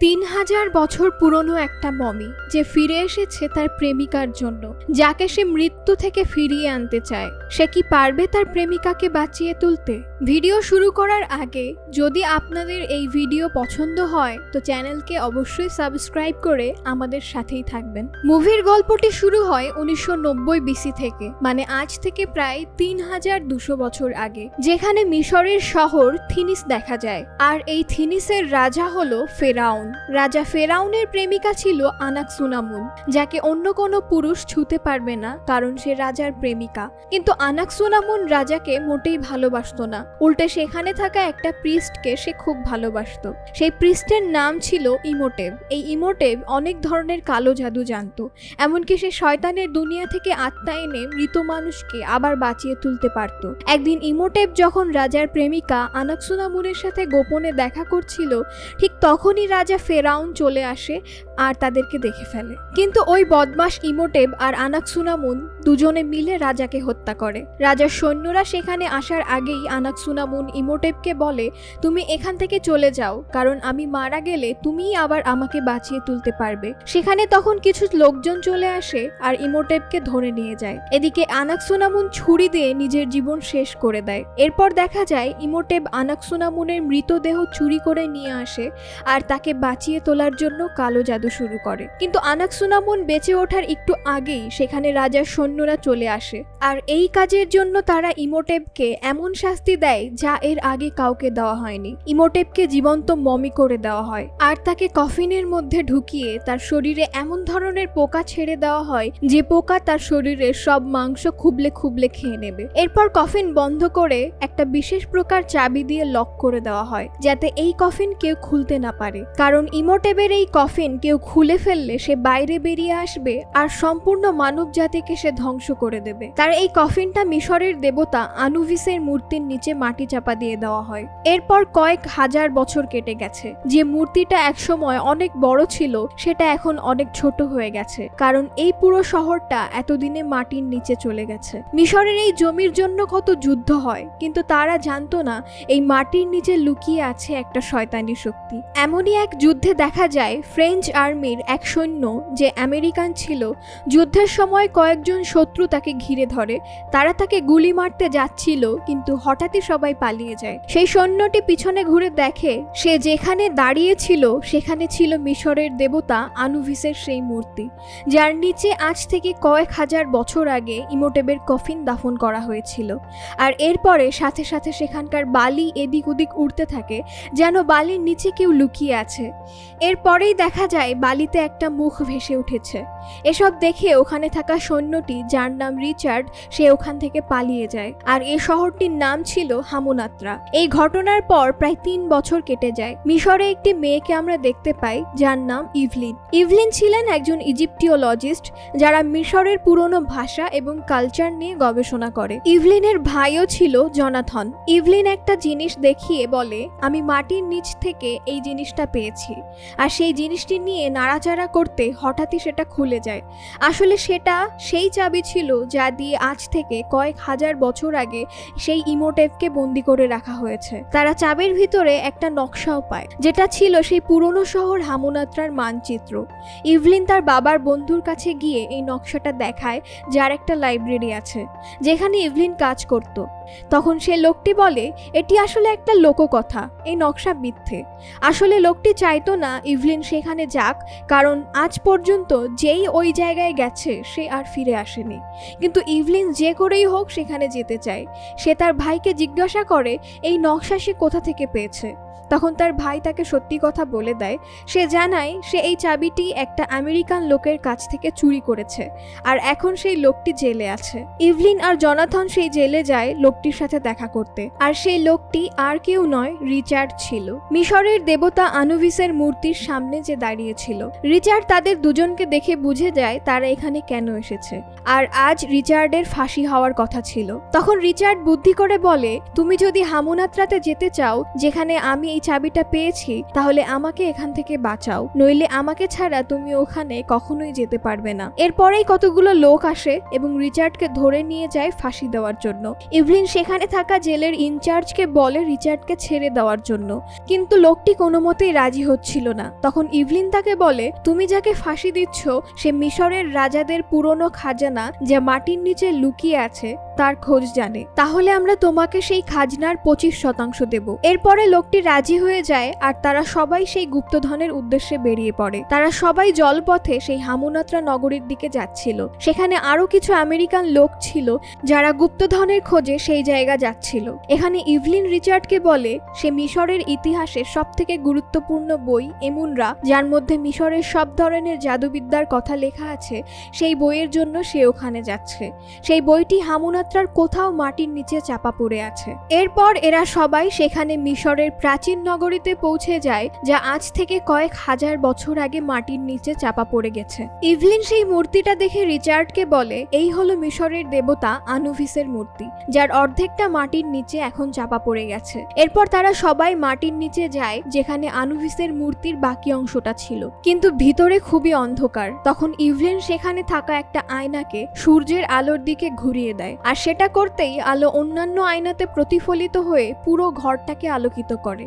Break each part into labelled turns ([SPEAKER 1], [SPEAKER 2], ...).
[SPEAKER 1] তিন হাজার বছর পুরনো একটা মমি যে ফিরে এসেছে তার প্রেমিকার জন্য, যাকে সে মৃত্যু থেকে ফিরিয়ে আনতে চায়। সে কি পারবে তার প্রেমিকাকে বাঁচিয়ে তুলতে? ভিডিও শুরু করার আগে, যদি আপনাদের এই ভিডিও পছন্দ হয়, তো চ্যানেলকে অবশ্যই সাবস্ক্রাইব করে আমাদের সাথেই থাকবেন। মুভির গল্পটি শুরু হয় উনিশশো নব্বই বিসি থেকে মানে আজ থেকে প্রায় তিন হাজার দুশো বছর আগে, যেখানে মিশরের শহর থিনিস দেখা যায়। আর এই থিনিসের রাজা হলো ফেরাউন। রাজা ফেরাউনের প্রেমিকা ছিল আনাকসুনামুন, যাকে অন্য কোনো পুরুষ ছুতে পারবে না কারণ সে রাজার প্রেমিকা। কিন্তু আনাকসুনামুন রাজাকে মোটেই ভালোবাসতো না। উল্টে সেখানে থাকা একটা প্রিস্টকে সে খুব ভালোবাসতো। সেই প্রিস্টের নাম ছিল ইমোটেভ। এই ইমোটেভ অনেক ধরনের কালো জাদু জানতো, এমনকি সে শয়তানের দুনিয়া থেকে আত্মা এনে মৃত মানুষকে আবার বাঁচিয়ে তুলতে পারত। একদিন ইমোটেভ যখন রাজার প্রেমিকা আনাকসুনামুনের সাথে গোপনে দেখা করছিল, ঠিক তখনই রাজা ফেরাউন চলে আসে আর তাদেরকে দেখে ফেলে। কিন্তু ওই বদমাস ইমোটেব আর আনাকসুনামুন দুজনে মিলে রাজাকে হত্যা করে। রাজার সৈন্যরা সেখানে আসার আগেই আনাকসুনামুন ইমোটেবকে বলে, তুমি এখান থেকে চলে যাও, কারণ আমি মারা গেলে তুমিই আবার আমাকে বাঁচিয়ে তুলতে পারবে। সেখানে তখন কিছু লোকজন চলে আসে আর ইমোটেবকে ধরে নিয়ে যায়। এদিকে আনাকসুনামুন ছুরি দিয়ে নিজের জীবন শেষ করে দেয়। এরপর দেখা যায়, ইমোটেব আনাকসুনামুনের মৃতদেহ চুরি করে নিয়ে আসে আর তাকে বাঁচিয়ে তোলার জন্য কালো জাদু শুরু করে। কিন্তু আনাকসুনামুন বেঁচে ওঠার একটু আগেই সেখানে রাজার সৈন্যরা চলে আসে। আর এই কাজের জন্য তারা ইমোটেবকে এমন শাস্তি দেয় যা এর আগে কাউকে দেওয়া হয়নি। ইমোটেবকে জীবন্ত মমি করে দেওয়া হয়। আর তাকে কফিনের মধ্যে ঢুকিয়ে তার শরীরে এমন ধরনের পোকা ছেড়ে দেওয়া হয়, যে পোকা তার শরীরের সব মাংস খুবলে খুবলে খেয়ে নেবে। এরপর কফিন বন্ধ করে একটা বিশেষ প্রকার চাবি দিয়ে লক করে দেওয়া হয়, যাতে এই কফিন কেউ খুলতে না পারে। কারণ ইমোটেবের এই কফিন কেউ খুলে ফেললে সে বাইরে বেরিয়ে আসবে আর সম্পূর্ণ মানব জাতিকে সে ধ্বংস করে দেবে। তার এই কফিনটা মিশরের দেবতা আনুভিসের মূর্তির নিচে মাটি চাপা দিয়ে দেওয়া হয়। এরপর কয়েক হাজার বছর কেটে গেছে। যে মূর্তিটা একসময় অনেক বড় ছিল, সেটা এখন অনেক ছোট হয়ে গেছে। কারণ এই পুরো শহরটা এতদিনে মাটির নিচে চলে গেছে। মিশরের এই জমির জন্য কত যুদ্ধ হয়, কিন্তু তারা জানতো না এই মাটির নিচে লুকিয়ে আছে একটা শয়তানি শক্তি। এমনই এক যুদ্ধে দেখা যায়, ফ্রেঞ্চ আর্মির এক সৈন্য যে আমেরিকান ছিল, যুদ্ধের সময় কয়েকজন শত্রু তাকে ঘিরে ধরে। তারা তাকে গুলি মারতে যাচ্ছিল, কিন্তু হঠাৎই সবাই পালিয়ে যায়। সেই সৈন্যটি পিছনে ঘুরে দেখে, সে যেখানে দাঁড়িয়ে ছিল, সেখানে ছিল মিশরের দেবতা আনুভিসের সেই মূর্তি, যার নিচে আজ থেকে কয়েক হাজার বছর আগে ইমোটেবের কফিন দাফন করা হয়েছিল। আর এরপরে সাথে সাথে সেখানকার বালি এদিক ওদিক উড়তে থাকে, যেন বালির নিচে কেউ লুকিয়ে আছে। এরপরেই দেখা যায় বালিতে একটা মুখ ভেসে উঠেছে। এসব দেখে ওখানে থাকা সৈন্যটি, যার নাম রিচার্ড, সে ওখান থেকে পালিয়ে যায়। আর এ শহরটির নাম ছিল হামুনাত্রা। এই ঘটনার পর প্রায় তিন বছর কেটে যায়। মিশরে একটি মেয়েকে আমরা দেখতে পাই, যার নাম ইভলিন। ইভলিন ছিলেন একজন ইজিপ্টিওলজিস্ট, যারা মিশরের পুরনো ভাষা এবং কালচার নিয়ে গবেষণা করে। ইভলিনের ভাইও ছিল জনাথন। ইভলিন একটা জিনিস দেখিয়ে বলে, আমি মাটির নিচ থেকে এই জিনিসটা পেয়েছি। আর সেই জিনিসটি নিয়ে নাড়াচাড়া করতে হঠাৎই সেটা খুলে যায়। আসলে সেটা সেই চাবি ছিল যা দিয়ে আজ থেকে কয়েক হাজার বছর আগে সেই ইমোটেভকে বন্দি করে রাখা হয়েছে। তারা চাবির ভিতরে একটা নকশাও পায়, যেটা ছিল সেই পুরনো শহর হামুনাত্রার মানচিত্র। ইভলিন তার বাবার বন্ধুর কাছে গিয়ে এই নকশাটা দেখায়, যার একটা লাইব্রেরি আছে, যেখানে ইভলিন কাজ করত। তখন সে লোকটি বলে, এটি আসলে একটা লোককথা, এই নকশা মিথ্যে। আসলে লোকটি চাইতো না ইভলিন সেখানে যাক, কারণ আজ পর্যন্ত যেই ওই জায়গায় গেছে, সে আর ফিরে আসেনি। কিন্তু ইভলিন যে করেই হোক সেখানে যেতে চায়। সে তার ভাইকে জিজ্ঞাসা করে, এই নকশা সে কোথা থেকে পেয়েছে? তখন তার ভাই তাকে সত্যি কথা বলে দেয়। সে জানায়, সে এই চাবিটি একটা আমেরিকান লোকের কাছ থেকে চুরি করেছে আর এখন সেই লোকটি জেলে আছে। ইভলিন আর জনাথন সেই জেলে যায় লোকটির সাথে দেখা করতে। আর সেই লোকটি আর কেউ নয়, রিচার্ড ছিল। মিশরের দেবতা আনুভিসের মূর্তির সামনে যে দাঁড়িয়েছিল রিচার্ড তাদের দুজনকে দেখে বুঝে যায় তারা এখানে কেন এসেছে। আর আজ রিচার্ডের ফাঁসি হওয়ার কথা ছিল। তখন রিচার্ড বুদ্ধি করে বলে, তুমি যদি হামুনাত্রাতে যেতে চাও, যেখানে আমি আমি এই চাবিটা পেয়েছি, তাহলে আমাকে এখান থেকে বাঁচাও। নইলে আমাকে ছাড়া তুমি ওখানে কখনোই যেতে পারবে না। এরপরেই কতগুলো লোক আসে এবং রিচার্ডকে ধরে নিয়ে যায় ফাঁসি দেওয়ার জন্য। ইভলিন সেখানে থাকা জেলের ইনচার্জকে বলে রিচার্ডকে ছেড়ে দেওয়ার জন্য। কিন্তু লোকটি কোনো মতেই রাজি হচ্ছিল না। তখন ইভলিন তাকে বলে, তুমি যাকে ফাঁসি দিচ্ছ, সে মিশরের রাজাদের পুরনো খাজানা যা মাটির নিচে লুকিয়ে আছে তার খোঁজ জানে। তাহলে আমরা তোমাকে সেই খাজনার পঁচিশ শতাংশ দেব। এরপরে লোকটি রাজি হয়ে যায় আর তারা সবাই সেই গুপ্তধনের উদ্দেশ্যে বেরিয়ে পড়ে। তারা সবাই জলপথে সেই হামুনাত্রা নগরীর দিকে যাচ্ছিল। সেখানে আরও কিছু আমেরিকান লোক ছিল যারা গুপ্তধনের খোঁজে সেই জায়গা যাচ্ছিল। এখানে ইভলিন রিচার্ডকে বলে, সে মিশরের ইতিহাসের সব থেকে গুরুত্বপূর্ণ বই এমুনরা, যার মধ্যে মিশরের সব ধরনের জাদুবিদ্যার কথা লেখা আছে, সেই বইয়ের জন্য সে ওখানে যাচ্ছে। সেই বইটি হামুনাত্রার কোথাও মাটির নিচে চাপা পড়ে আছে। এরপর এরা সবাই সেখানে মিশরের প্রাচীন নগরীতে পৌঁছে যায়, যা আজ থেকে কয়েক হাজার বছর আগে মাটির নিচে চাপা পড়ে গেছে। ইভলিন সেই মূর্তিটা দেখে রিচার্ডকে বলে, এই হলো মিশরের দেবতা আনুভিসের মূর্তি, যার অর্ধেকটা মাটির নিচে এখন চাপা পড়ে গেছে। এরপর তারা সবাই মাটির নিচে যায়, যেখানে আনুভিসের মূর্তির বাকি অংশটা ছিল। কিন্তু ভিতরে খুবই অন্ধকার। তখন ইভলিন সেখানে থাকা একটা আয়নাকে সূর্যের আলোর দিকে ঘুরিয়ে দেয়, আর সেটা করতেই আলো অন্যান্য আয়নাতে প্রতিফলিত হয়ে পুরো ঘরটাকে আলোকিত করে।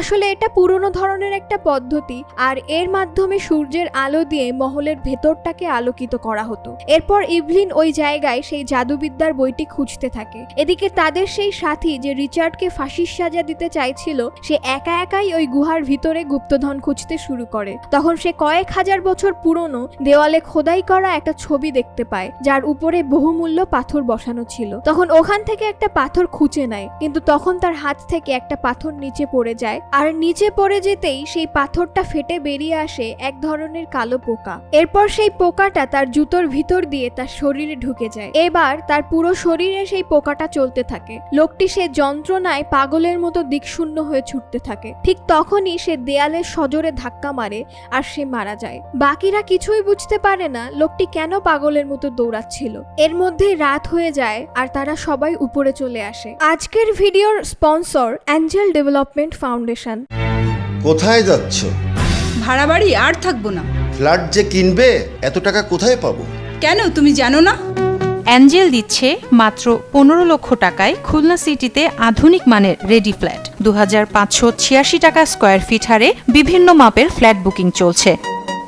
[SPEAKER 1] আসলে এটা পুরনো ধরনের একটা পদ্ধতি আর এর মাধ্যমে সূর্যের আলো দিয়ে মহলের ভেতরটাকে আলোকিত করা হতো। এরপর ইভলিন ওই জায়গায় সেই জাদুবিদ্যার বইটি খুঁজতে থাকে। এদিকে তাদের সেই সাথী যে রিচার্ডকে ফাঁসির সাজা দিতে চাইছিল, সে একা একাই ওই গুহার ভিতরে গুপ্তধন খুঁজতে শুরু করে। তখন সে কয়েক হাজার বছর পুরনো দেওয়ালে খোদাই করা একটা ছবি দেখতে পায়, যার উপরে বহুমূল্য পাথর বসানো ছিল। তখন ওখান থেকে একটা পাথর খুঁজে নেয়, কিন্তু তখন তার হাত থেকে একটা পাথর নিচে পড়ে যায়। আর নিচে পড়ে যেতেই সেই পাথরটা ফেটে বেরিয়ে আসে এক ধরনের কালো পোকা। এরপর সেই পোকাটা তার জুতোর ভিতর দিয়ে তার শরীরে ঢুকে যায়। এবার তার পুরো শরীরে সেই পোকাটা চলতে থাকে। লোকটি সে যন্ত্রণায় পাগলের মতো দিকশূন্য হয়ে ছুটতে থাকে। ঠিক তখনই সে দেয়ালে সজোরে ধাক্কা মারে আর সে মারা যায়। বাকিরা কিছুই বুঝতে পারে না লোকটি কেন পাগলের মতো দৌড়াচ্ছিল। এর মধ্যে রাত হয়ে যায় আর তারা সবাই উপরে চলে আসে। আজকের ভিডিওর স্পন্সর অ্যাঞ্জেল ডেভেলপমেন্ট ফাউন্ডেশন।
[SPEAKER 2] কোথায় যাচ্ছ?
[SPEAKER 3] ভাড়া বাড়ি আর থাকব না।
[SPEAKER 2] ফ্ল্যাট যে কিনবে এত টাকা কোথায় পাবো?
[SPEAKER 3] কেন তুমি জানো না?
[SPEAKER 4] অ্যাঞ্জেল দিচ্ছে মাত্র পনেরো লক্ষ টাকায় খুলনা সিটিতে আধুনিক মানের রেডি ফ্ল্যাট। দু পাঁচশো ছিয়াশি টাকা স্কোয়ার ফিট হারে বিভিন্ন মাপের ফ্ল্যাট বুকিং চলছে।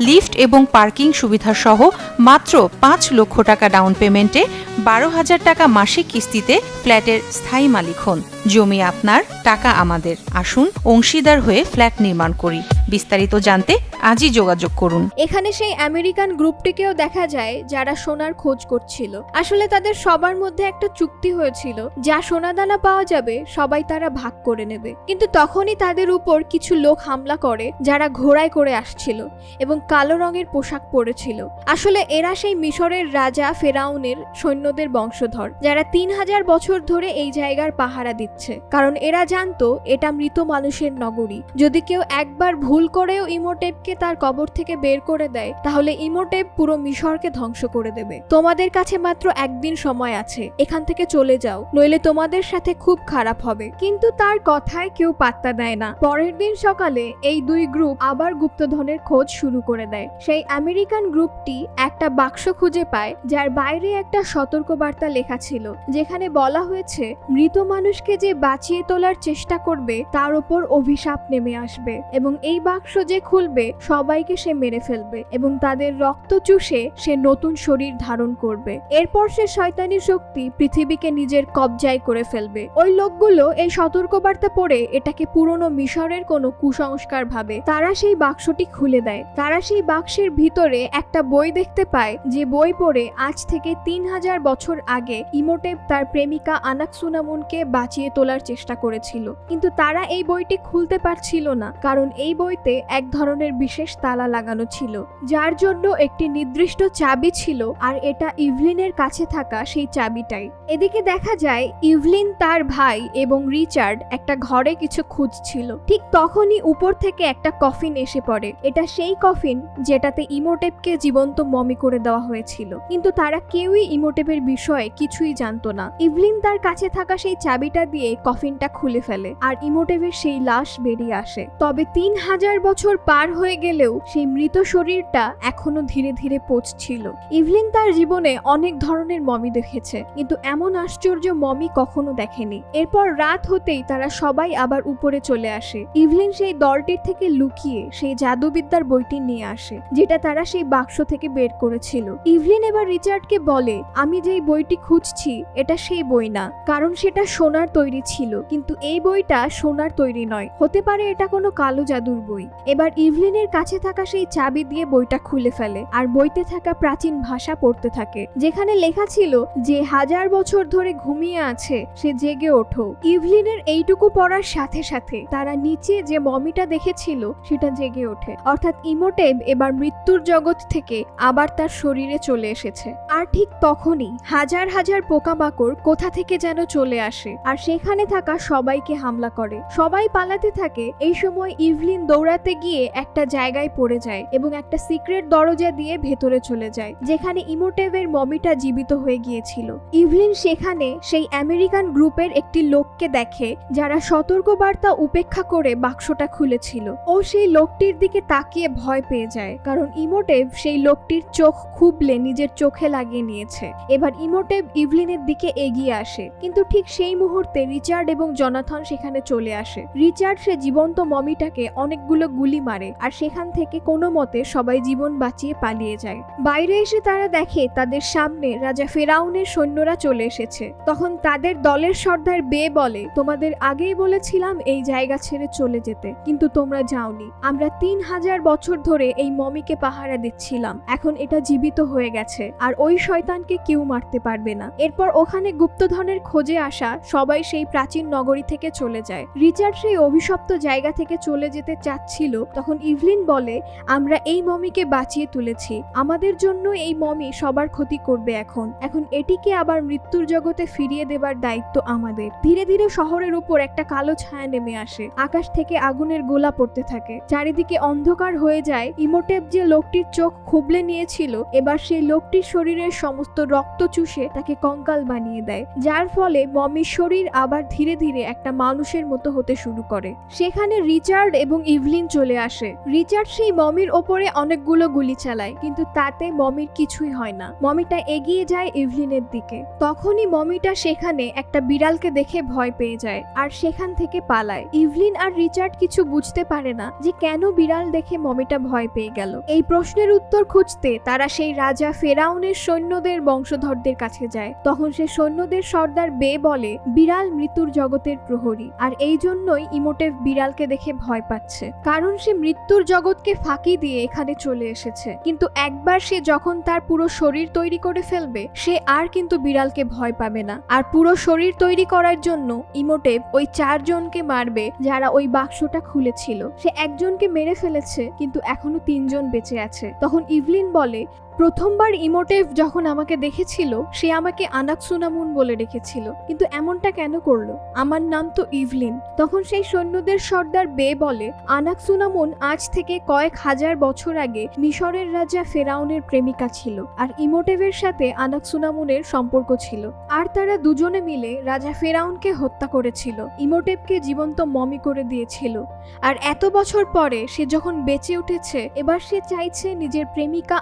[SPEAKER 4] লিফট এবং পার্কিং সুবিধা সহ মাত্র পাঁচ লক্ষ টাকা ডাউন পেমেন্টে বারো হাজার টাকা মাসিক কিস্তিতে ফ্ল্যাটের স্থায়ী মালিক হন। জমি আপনার, টাকা আমাদের। আসুন, অংশীদার হয়ে ফ্ল্যাট নির্মাণ করি। বিস্তারিত জানতে আজই যোগাযোগ করুন।
[SPEAKER 1] এখানে সেই আমেরিকান গ্রুপটিকেও দেখা যায় যারা সোনার খোঁজ করছিল। আসলে তাদের সবার মধ্যে একটা চুক্তি হয়েছিল, যা সোনাদানা পাওয়া যাবে, সবাই তারা ভাগ করে নেবে। কিন্তু তখনই তাদের উপর কিছু লোক হামলা করে, যারা ঘোড়ায় করে আসছিল এবং কালো রঙের পোশাক পরেছিল। আসলে এরা সেই মিশরের রাজা ফেরাউনের সৈন্যদের বংশধর, যারা তিন হাজার বছর ধরে এই জায়গার পাহারা দিচ্ছে কারণ এরা জানতো এটা মৃত মানুষের নগরী। যদি কেউ একবার ভুল করেও ইমোটেপকে তার কবর থেকে বের করে দেয়, তাহলে ইমোটেপ পুরো মিশরকে ধ্বংস করে দেবে। তোমাদের কাছে মাত্র একদিন সময় আছে, এখান থেকে চলে যাও, নইলে তোমাদের সাথে খুব খারাপ হবে। কিন্তু তার কথায় কেউ পাত্তা দেয় না। পরের দিন সকালে এই দুই গ্রুপ আবার গুপ্তধনের খোঁজ শুরু করে দেয়। সেই আমেরিকান গ্রুপটি একটা বাক্স খুঁজে পায়, যার বাইরে একটা সতর্কবার্তা লেখা ছিল, যেখানে বলা হয়েছে, মৃত মানুষকে যে বাঁচিয়ে তোলার চেষ্টা করবে, তার উপর অভিশাপ নেমে আসবে এবং এই বাক্স যে খুলবে, সবাইকে সে মেরে ফেলবে এবং তাদের রক্ত চুষে সে নতুন শরীর ধারণ করবে। এরপর সে শয়তানি শক্তি পৃথিবীকে নিজের কবজায় করে ফেলবে। ওই লোকগুলো এই সতর্কবার্তা পড়ে এটাকে পুরনো মিশরের কোনো কুসংস্কার ভাবে। তারা সেই বাক্সটি খুলে দেয়। তারা সেই বাক্সের ভিতরে একটা বই দেখতে পায়, যে বই পড়ে আজ থেকে তিন হাজার বছর আগে ইমোটেপ তার প্রেমিকা আনাকসুনামুনকে বাঁচিয়ে তোলার চেষ্টা করেছিল। কিন্তু তারা এই বইটি খুলতে পারছিল না, কারণ এই বইতে এক ধরনের বিশেষ তালা লাগানো ছিল, যার জন্য একটি নির্দিষ্ট চাবি ছিল আর এটা ইভলিনের কাছে থাকা সেই চাবিটাই। এদিকে দেখা যায়, ইভলিন তার ভাই এবং রিচার্ড একটা ঘরে কিছু খুঁজছিল। ঠিক তখনই উপর থেকে একটা কফিন এসে পড়ে। এটা সেই কফিন যেটাতে ইমোটেপকে জীবন্ত মমি করে দেওয়া হয়েছিল। কিন্তু তারা কেউই ইমোটেপের বিষয়ে কিছুই জানতো না। ইভলিন তার কাছে থাকা সেই চাবিটা দিয়ে দিয়ে কফিনটা খুলে ফেলে আর ইমোটেভের সেই লাশ বেরিয়ে আসে। তবে তিন হাজার বছর পার হয়ে গেলেও সেই মৃত শরীরটা এখনও ধীরে ধীরে পচছিল। ইভলিন তার জীবনে অনেক ধরনের মমি দেখেছে, কিন্তু এমন আশ্চর্য মমি কখনো দেখেনি। এরপর রাত হতেই তারা সবাই আবার উপরে চলে আসে। ইভলিন সেই দলটির থেকে লুকিয়ে সেই জাদুবিদ্যার বইটি নিয়ে আসে, যেটা তারা সেই বাক্স থেকে বের করেছিল। ইভলিন এবার রিচার্ডকে বলে, আমি যেই বইটি খুঁজছি, এটা সেই বই না, কারণ সেটা সোনার তৈরি ছিল, কিন্তু এই বইটা সোনার তৈরি নয়। হতে পারে এটা কোনো কালো জাদুর বই। এবার ইভলিনের কাছে থাকা সেই চাবি দিয়ে বইটা খুলে ফেলে, আর বইতে থাকা প্রাচীন ভাষা পড়তে থাকে, যেখানে লেখা ছিল যে হাজার বছর ধরে ঘুমিয়ে আছে, সে জেগে ওঠো। ইভলিনের এইটুকু পড়ার সাথে সাথে তারা নিচে যে মমিটা দেখেছিল, সেটা জেগে ওঠে। অর্থাৎ ইমোটেব এবার মৃত্যুর জগৎ থেকে আবার তার শরীরে চলে এসেছে। আর ঠিক তখনই হাজার হাজার পোকামাকড় কোথা থেকে যেন চলে আসে, আর সেখানে থাকা সবাইকে হামলা করে। সবাই পালাতে থাকে। এই সময় ইভলিন দৌড়াতে গিয়ে একটা জায়গায় পড়ে যায় এবং একটা সিক্রেট দরজা দিয়ে ভেতরে চলে যায়, যেখানে ইমোটেভের মমিটা জীবিত হয়ে গিয়েছিল। ইভলিন সেখানে সেই আমেরিকান গ্রুপের একটি লোককে দেখে, যারা সতর্কবার্তা উপেক্ষা করে বাক্সটা খুলেছিল। ও সেই লোকটির দিকে তাকিয়ে ভয় পেয়ে যায়, কারণ ইমোটেভ সেই লোকটির চোখ খুবলে নিজের চোখে লাগিয়ে নিয়েছে। এবার ইমোটেভ ইভলিনের দিকে এগিয়ে আসে, কিন্তু ঠিক সেই মুহূর্তে রিচার্ড এবং জনাথন সেখানে চলে আসে। রিচার্ড সে জীবন্ত মমিটাকে অনেকগুলো গুলি মারে আর সেখান থেকে কোনো মতে সবাই জীবন বাঁচিয়ে পালিয়ে যায়। বাইরে এসে তারা দেখে তাদের সামনে রাজা ফেরাউনের সৈন্যরা চলে এসেছে। তখন তাদের দলের সর্দার বে বলে, তোমাদের আগেই বলেছিলাম এই জায়গা ছেড়ে চলে যেতে, কিন্তু তোমরা যাওনি। আমরা তিন হাজার বছর ধরে এই মমিকে পাহারা দিচ্ছিলাম। এখন এটা জীবিত হয়ে গেছে, আর ওই শয়তানকে কেউ মারতে পারবে না। এরপর ওখানে গুপ্তধনের খোঁজে আসা সবাই সেই প্রাচীন নগরী থেকে চলে যায়। রিচার্ড সেই অভিশপ্ত জায়গা থেকে চলে যেতে চাচ্ছিল, তখন ইভলিন বলে, আমরা এই মমিকে বাঁচিয়ে তুলেছি। আমাদের জন্য এই মমি সবার ক্ষতি করবে এখন। এখন এটিকে আবার মৃত্যুর জগতে ফিরিয়ে দেবার দায়িত্ব আমাদের। ধীরে ধীরে শহরের উপর একটা কালো ছায়া নেমে আসে। আকাশ থেকে আগুনের গোলা পড়তে থাকে। চারিদিকে অন্ধকার হয়ে যায়। ইমোটেপ যে লোকটির চোখ খুবলে নিয়েছিল, এবার সেই লোকটির শরীরের সমস্ত রক্ত চুষে তাকে কঙ্কাল বানিয়ে দেয়। যার ফলে মমির শরীর আবার ধীরে ধীরে একটা মানুষের মতো হতে শুরু করে। সেখানে রিচার্ড এবং ইভলিন চলে আসে। রিচার্ড সেই মমির ওপরে অনেকগুলো গুলি চালায়, কিন্তু তাতে মমির কিছুই হয় না। মমিটা এগিয়ে যায় ইভলিনের দিকে। তখনই মমিটা সেখানে একটা বিড়ালকে দেখে ভয় পেয়ে যায় আর সেখান থেকে পালায়। ইভলিন আর রিচার্ড কিছু বুঝতে পারে না যে কেন বিড়াল দেখে মমিটা ভয় পেয়ে গেল। এই প্রশ্নের উত্তর খুঁজতে তারা সেই রাজা ফেরাউনের সৈন্যদের বংশধরদের কাছে যায়। তখন সে সৈন্যদের সর্দার বে বলে, বিড়াল মৃত্যুর জগতের প্রহরী। আর এই জন্যই ইমোটেভ বিড়ালকে দেখে ভয় পাচ্ছে। কারণ সে মৃত্যুর জগৎকে ফাঁকি দিয়ে এখানে চলে এসেছে। কিন্তু একবার সে যখন তার পুরো শরীর তৈরি করে ফেলবে, সে আর কিন্তু বিড়ালকে ভয় পাবে না। আর পুরো শরীর তৈরি করার জন্য ইমোটেভ ওই চারজনকে মারবে যারা ওই বাক্সটা খুলেছিল। সে একজনকে মেরে ফেলেছে, কিন্তু এখনও তিনজন বেঁচে আছে। তখন ইভলিন বলে প্রথমবার ইমোটেভ যখন আমাকে দেখেছিল, সে আমাকে আনাকসুনামুন বলে রেখেছিল। কিন্তু এমনটা কেন করল? আমার নাম তো ইভলিন। তখন সেই সৈন্যদের সর্দার বে বলে, আনাকসুনামুন আজ থেকে কয়েক হাজার বছর আগে মিশরের রাজা ফেরাউনের প্রেমিকা ছিল আর ইমোটেভের সাথে আনাকসুনামুনের সম্পর্ক ছিল। আর তারা দুজনে মিলে রাজা ফেরাউনকে হত্যা করেছিল। ইমোটেভকে জীবন্ত মমি করে দিয়েছিল। আর এত বছর পরে সে যখন বেঁচে উঠেছে, এবার সে চাইছে নিজের প্রেমিকা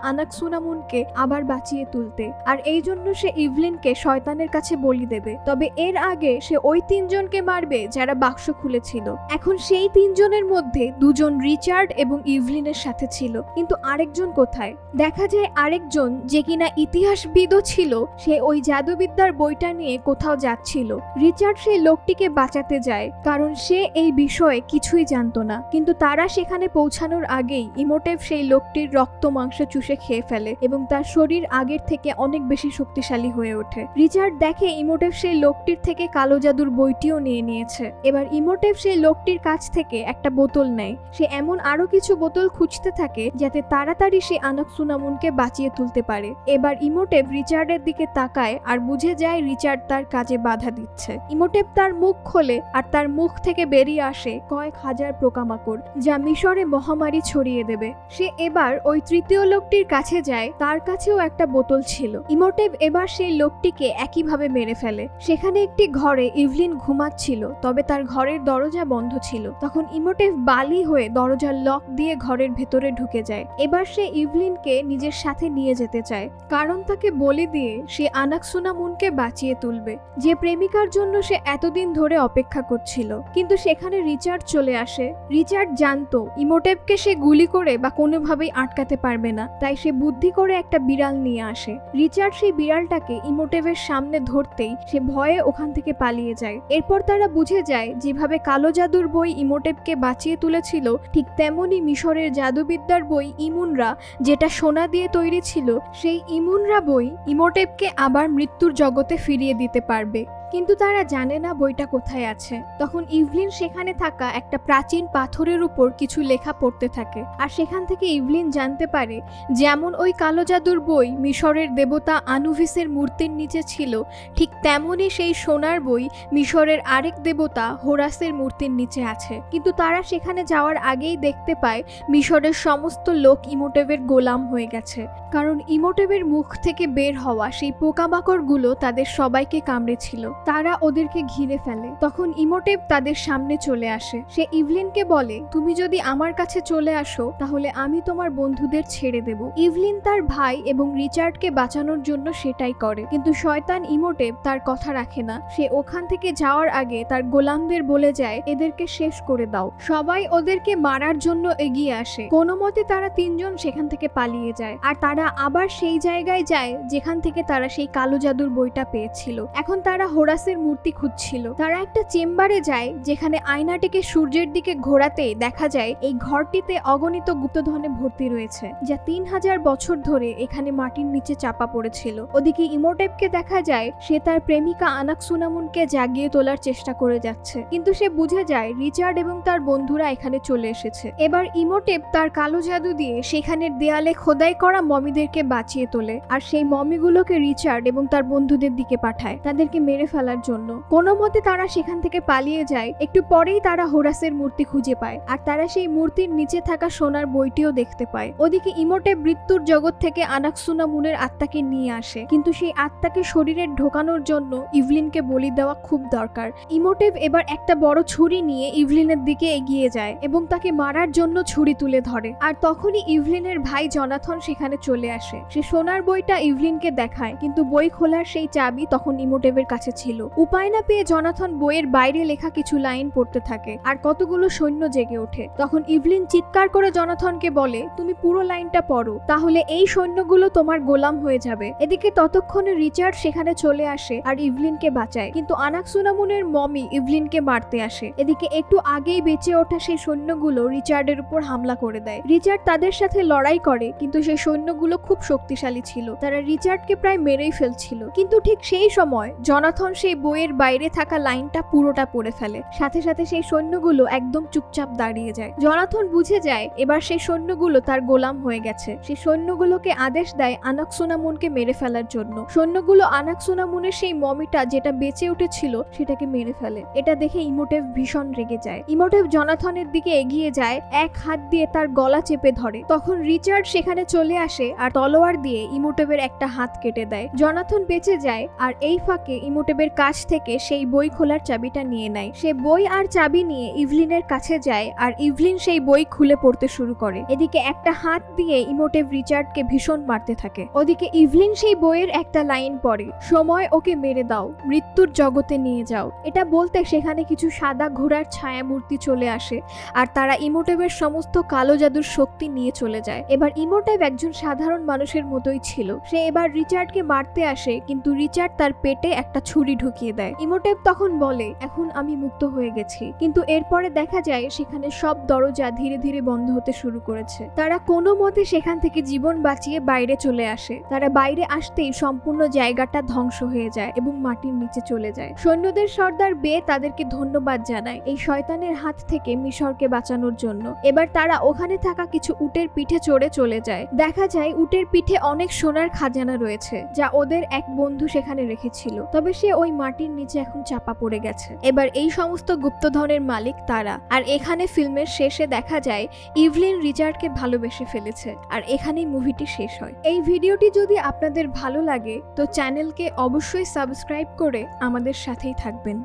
[SPEAKER 1] আনাকসুনামুনকে আবার বাঁচিয়ে তুলতে। আর এই জন্য সে ইভলিনকে শয়তানের কাছে বলি দেবে। তবে এর আগে সে ওই তিনজনকে মারবে যারা বাক্স খুলেছিল। এখন সেই তিনজনের মধ্যে দুজন রিচার্ড এবং ইভলিনের সাথে ছিল। কিন্তু আরেকজন কোথায়? দেখা যায় আরেকজন যে কিনা ইতিহাসবিদও ছিল, সে ওই জাদুবিদ্যার বইটা নিয়ে কোথাও যাচ্ছিল। রিচার্ড সেই লোকটিকে বাঁচাতে যায়, কারণ সে এই বিষয়ে কিছুই জানতো না। কিন্তু তারা সেখানে পৌঁছানোর আগেই ইমোটেভ সেই লোকটির রক্ত মাংস চুষে খেয়ে ফেলে। এবং তার শরীর আগের থেকে অনেক বেশি শক্তিশালী হয়ে ওঠে। রিচার্ড দেখে ইমোটেভ সেই লোকটির থেকে কালো জাদুর বইটিও নিয়ে নিয়েছে। এবার ইমোটেভ সেই লোকটির কাছ থেকে একটা বোতল নেয়। সে এমন আরও কিছু বোতল খুঁজতে থাকে যাতে তাড়াতাড়ি সে আনক সুনামুনকে বাঁচিয়ে তুলতে পারে। এবার ইমোটেভ রিচার্ডের দিকে তাকায় আর বুঝে যায় রিচার্ড তার কাজে বাধা দিচ্ছে। ইমোটেভ তার মুখ খোলে আর তার মুখ থেকে বেরিয়ে আসে কয়েক হাজার পোকামাকড়, যা মিশরে মহামারী ছড়িয়ে দেবে। সে এবার ওই তৃতীয় লোকটির কাছে যায় যায়, তার কাছেও একটা বোতল ছিল। ইমোটেভ এবার সেই লোকটিকে একইভাবে মেরে ফেলে। সেখানে একটি ঘরে ইভলিন ঘুমাচ্ছিল, তবে তার ঘরের দরজা বন্ধ ছিল। তখন ইমোটেভ বালি হয়ে দরজার লক দিয়ে ঘরের ভেতরে ঢুকে যায়। এবার সে ইভলিনকে নিজের সাথে নিয়ে যেতে চায়। কারণ তাকে বলে দিয়ে সে আনাকসুনামুনকে বাঁচিয়ে তুলবে। যে প্রেমিকার জন্য সে এতদিন ধরে অপেক্ষা করছিল। কিন্তু সেখানে রিচার্ড চলে আসে। রিচার্ড জানতো, ইমোটেভকে সে গুলি করে বা কোনোভাবেই আটকাতে পারবে না। তাই সে বুদ্ধি করে একটা বিড়াল নিয়ে আসে। রিচার্ড সেই বিড়ালটাকে ইমোটেভের সামনে ধরতেই সে ভয়ে ওখান থেকে পালিয়ে যায়। এরপর তারা বুঝে যায়, যেভাবে কালো জাদুর বই ইমোটেভকে বাঁচিয়ে তুলেছিল, ঠিক তেমনই মিশরের জাদুবিদ্যার বই ইমুনরা, যেটা সোনা দিয়ে তৈরি ছিল, সেই ইমুনরা বই ইমোটেভকে আবার মৃত্যুর জগতে ফিরিয়ে দিতে পারবে। কিন্তু তারা জানে না বইটা কোথায় আছে। তখন ইভলিন সেখানে থাকা একটা প্রাচীন পাথরের উপর কিছু লেখা পড়তে থাকে। আর সেখান থেকে ইভলিন জানতে পারে, যেমন ওই কালো জাদুর বই মিশরের দেবতা আনুভিসের মূর্তির নিচে ছিল, ঠিক তেমনই সেই সোনার বই মিশরের আরেক দেবতা হোরাসের মূর্তির নিচে আছে। কিন্তু তারা সেখানে যাওয়ার আগেই দেখতে পায়, মিশরের সমস্ত লোক ইমোটেভের গোলাম হয়ে গেছে। কারণ ইমোটেভের মুখ থেকে বের হওয়া সেই পোকামাকড়গুলো তাদের সবাইকে কামড়েছিল। তারা ওদেরকে ঘিরে ফেলে। তখন ইমোটেভ তাদের সামনে চলে আসে। সে ইভলিনকে বলে, তুমি যদি আমার কাছে চলে আসো, তাহলে আমি তোমার বন্ধুদের ছেড়ে দেব। ইভলিন তার ভাই এবং রিচার্ডকে বাঁচানোর জন্য সেটাই করে। কিন্তু শয়তান ইমোটেভ তার কথা রাখে না। সে ওখান থেকে যাওয়ার আগে তার গোলামদের বলে যায়, এদেরকে শেষ করে দাও। সবাই ওদেরকে মারার জন্য এগিয়ে আসে। কোনো মতে তারা তিনজন সেখান থেকে পালিয়ে যায়। আর তারা আবার সেই জায়গায় যায়, যেখান থেকে তারা সেই কালো জাদুর বইটা পেয়েছিল। এখন তারা হোরাসের মূর্তি খুঁজছিল। তারা একটা চেম্বারে যায়, যেখানে আয়নাটিকে সূর্যের দিকে ঘোরাতে দেখা যায়, এই ঘরটিতে অগণিত গুপ্তধনে ভর্তি রয়েছে, যা তিন হাজার বছর ধরে এখানে মাটির নিচে চাপা পড়েছিল। ওদিকে ইমোটেপকে দেখা যায়, সে তার প্রেমিকা আনাকসুনামুনকে জাগিয়ে তোলার চেষ্টা করে যাচ্ছে। কিন্তু সে বুঝে যায়, রিচার্ড এবং তার বন্ধুরা এখানে চলে এসেছে। এবার ইমোটেপ তার কালো জাদু দিয়ে সেখানের দেয়ালে খোদাই করা মমিদেরকে বাঁচিয়ে তোলে, আর সেই মমিগুলোকে রিচার্ড এবং তার বন্ধুদের দিকে পাঠায়। তাদেরকে মেরে ফেলার জন্য। কোনো মতে তারা সেখান থেকে পালিয়ে যায়, একটু পরেই তারা হোরাসের মূর্তি খুঁজে পায়, আর তারা সেই মূর্তির নিচে থাকা সোনার বইটিও দেখতে পায়। ওদিকে ইমোটে মৃত্যুর জগৎ থেকে আনাকসুনা মুনের আত্মাকে নিয়ে আসে, কিন্তু সেই আত্মাকে শরীরে ঢোকানোর জন্য ইভলিনকে বলি দেওয়া খুব দরকার। ইমোটেভ এবার একটা বড় ছুরি নিয়ে ইভলিনের দিকে এগিয়ে যায় এবং তাকে মারার জন্য ছুরি তুলে ধরে। আর তখনই ইভলিনের ভাই জনাথন সেখানে চলে আসে। সে সোনার বইটা ইভলিনকে দেখায়, কিন্তু বই খোলার সেই চাবি তখন ইমোটেভের কাছে ছিল। উপায় না পেয়ে জনাথন বইয়ের বাইরে লেখা কিছু লাইন পড়তে থাকে আর কতগুলো সৈন্য জেগে ওঠে। তখন ইভলিন চিৎকার করে জনাথনকে বলে, তুমি পুরো লাইনটা পড়ো, তাহলে এই সৈন্যগুলো তোমার গোলাম হয়ে যাবে। এদিকে ততক্ষণে রিচার্ড সেখানে চলে আসে আর ইভলিনকে বাঁচায়। কিন্তু আনাকসুনামুনের মমি ইভলিনকে মারতে আসে। এদিকে একটু আগেই বেঁচে ওঠা সেই সৈন্যগুলো রিচার্ডের উপর হামলা করে দেয়। রিচার্ড তাদের সাথে লড়াই করে, কিন্তু সেই সৈন্যগুলো খুব শক্তিশালী ছিল। তারা রিচার্ডকে প্রায় মেরেই ফেলছিল। কিন্তু ঠিক সেই সময় জনাথন সেই বইয়ের বাইরে থাকা লাইনটা পুরোটা পড়ে ফেলে। সাথে সাথে সেই সৈন্যগুলো একদম চুপচাপ দাঁড়িয়ে যায়। জনাথন বুঝে যায়, এবার সেই সৈন্যগুলো তার গোলাম হয়ে গেছে। সেই সৈন্যগুলোকে আদেশ দেয় আনাকসোনামুনকে মেরে ফেলার জন্য। সৈন্যগুলো আনাকসোনামুনের সেই মমিটা যেটা বেঁচে উঠেছিল, সেটাকে মেরে ফেলে। এটা দেখে ইমোটেভ ভীষণ রেগে যায়। ইমোটেভ জনাথনের দিকে এগিয়ে যায়, এক হাত দিয়ে তার গলা চেপে ধরে। তখন রিচার্ড সেখানে চলে আসে আর তলোয়ার দিয়ে ইমোটেভের একটা হাত কেটে দেয়। জনাথন বেঁচে যায় আর এই ফাঁকে ইমোটেভের কাছ থেকে সেই বই খোলার চাবিটা নিয়ে নেয়। সে বই আর চাবি নিয়ে ইভলিনের কাছে যায় আর ইভলিন সেই বই খুলে পড়তে শুরু করে। এদিকে একটা হাত দিয়ে ইমোটেভ রিচার্ডকে ভীষণ মারতে থাকে। ওদিকে ইভলিন সেই বইয়ের একটা লাইন পড়ে, সময় ওকে মেরে দাও, মৃত্যুর জগতে নিয়ে যাও। এটা বলতে সেখানে কিছু সাদা ঘোড়ার ছায়া মূর্তি চলে আসে আর তারা ইমোটেভের সমস্ত কালো জাদুর শক্তি নিয়ে চলে যায়। এবার ইমোটেভ একজন সাধারণ মানুষের মতোই ছিল। সে এবার রিচার্ডকে মারতে আসে, কিন্তু রিচার্ড তার পেটে একটা ছুরি ঢুকিয়ে দেয়। ইমোটেভ তখন বলে, এখন আমি মুক্ত হয়ে গেছি। কিন্তু এরপরে দেখা যায়, সেখানে সব দরজা ধীরে ধীরে বন্ধ হতে শুরু করেছে। তারা কোনো মতে সেখান থেকে জীবন বাঁচিয়ে বাইরে চলে আসে। তারা বাইরে আসতেই সম্পূর্ণ জায়গাটা ধ্বংস হয়ে যায় এবং মাটির নিচে চলে যায়। সৈন্যদের সর্দার বে তাদেরকে ধন্যবাদ জানায় এই শয়তানের হাত থেকে মিশরকে বাঁচানোর জন্য। এবার তারা ওখানে থাকা কিছু উটের পিঠে চড়ে চলে যায়। দেখা যায়, উটের পিঠে অনেক সোনার খাজানা রয়েছে, যা ওদের এক বন্ধু সেখানে রেখেছিল। তবে সে ওই মাটির নিচে এখন চাপা পড়ে গেছে। এবার এই সমস্ত গুপ্তধনের মালিক তারা। আর এখানে ফিল্মের শেষে দেখা যায়, ইভলিন রিচার্ডকে ভালোবেসে ফেলেছে। আর এখানেই মুভিটি শেষ হয়। এই ভিডিওটি যদি আপনাদের ভালো লাগে, তো চ্যানেলকে অবশ্যই সাবস্ক্রাইব করে আমাদের সাথেই থাকবেন।